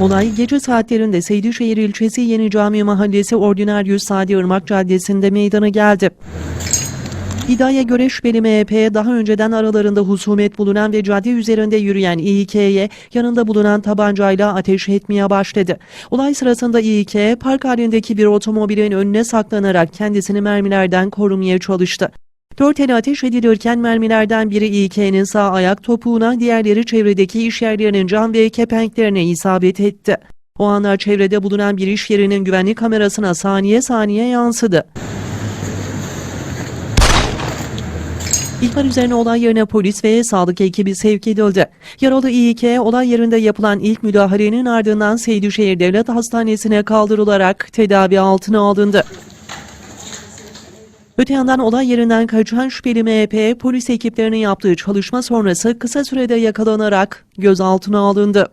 Olay gece saatlerinde Seydişehir ilçesi Yeni Cami Mahallesi Ordinaryüs Sadi Irmak Caddesi'nde meydana geldi. İddiaya göre şüpheli MHP daha önceden aralarında husumet bulunan ve cadde üzerinde yürüyen İİK'ye yanında bulunan tabancayla ateş etmeye başladı. Olay sırasında İİK park halindeki bir otomobilin önüne saklanarak kendisini mermilerden korumaya çalıştı. Dört el ateş edilirken mermilerden biri İİK'nin sağ ayak topuğuna, diğerleri çevredeki iş yerlerinin cam ve kepenklerine isabet etti. O anlar çevrede bulunan bir iş yerinin güvenlik kamerasına saniye saniye yansıdı. İhbar üzerine olay yerine polis ve sağlık ekibi sevk edildi. Yaralı İİK olay yerinde yapılan ilk müdahalenin ardından Seydişehir Devlet Hastanesi'ne kaldırılarak tedavi altına alındı. Öte yandan olay yerinden kaçan şüpheli MHP polis ekiplerinin yaptığı çalışma sonrası kısa sürede yakalanarak gözaltına alındı.